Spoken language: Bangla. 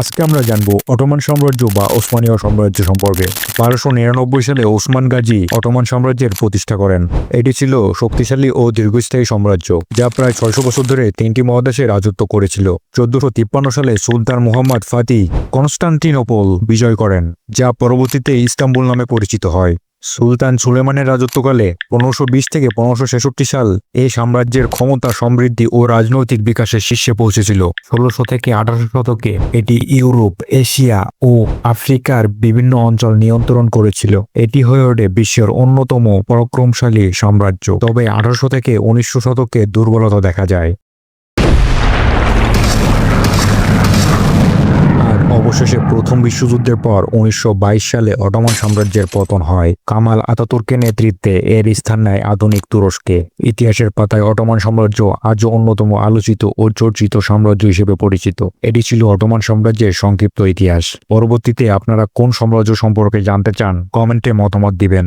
আজকে আমরা জানব অটোমান সাম্রাজ্য বা ওসমানীয় সাম্রাজ্য সম্পর্কে। বারোশো নিরানব্বই সালে ওসমান গাজী অটোমান সাম্রাজ্যের প্রতিষ্ঠা করেন। এটি ছিল শক্তিশালী ও দীর্ঘস্থায়ী সাম্রাজ্য, যা প্রায় ছয়শো বছর ধরে তিনটি মহাদেশে রাজত্ব করেছিল। চোদ্দশো তিপ্পান্ন সালে সুলতান মোহাম্মদ ফাতি কনস্টান্টিনোপল বিজয় করেন, যা পরবর্তীতে ইস্তাম্বুল নামে পরিচিত হয়। সুলতান সুলেমানের রাজত্বকালে পনেরোশো বিশ থেকে পনেরোশো ছেষট্টি সাল এই সাম্রাজ্যের ক্ষমতা, সমৃদ্ধি ও রাজনৈতিক বিকাশের শীর্ষে পৌঁছেছিল। ষোলোশো থেকে আঠারোশো শতকে এটি ইউরোপ, এশিয়া ও আফ্রিকার বিভিন্ন অঞ্চল নিয়ন্ত্রণ করেছিল। এটি হয়ে ওঠে বিশ্বের অন্যতম পরাক্রমশালী সাম্রাজ্য। তবে আঠারোশো থেকে উনিশশো শতকে দুর্বলতা দেখা যায়। অবশেষে প্রথম বিশ্বযুদ্ধের পর উনিশশো বাইশ সালে অটোমান সাম্রাজ্যের পতন হয়। কামাল আতাতুর্কের নেতৃত্বে এর স্থান নেয় আধুনিক তুরস্কে। ইতিহাসের পাতায় অটোমান সাম্রাজ্য আজও অন্যতম আলোচিত ও চর্চিত সাম্রাজ্য হিসেবে পরিচিত। এটি ছিল অটোমান সাম্রাজ্যের সংক্ষিপ্ত ইতিহাস। পরবর্তীতে আপনারা কোন সাম্রাজ্য সম্পর্কে জানতে চান, কমেন্টে মতামত দিবেন।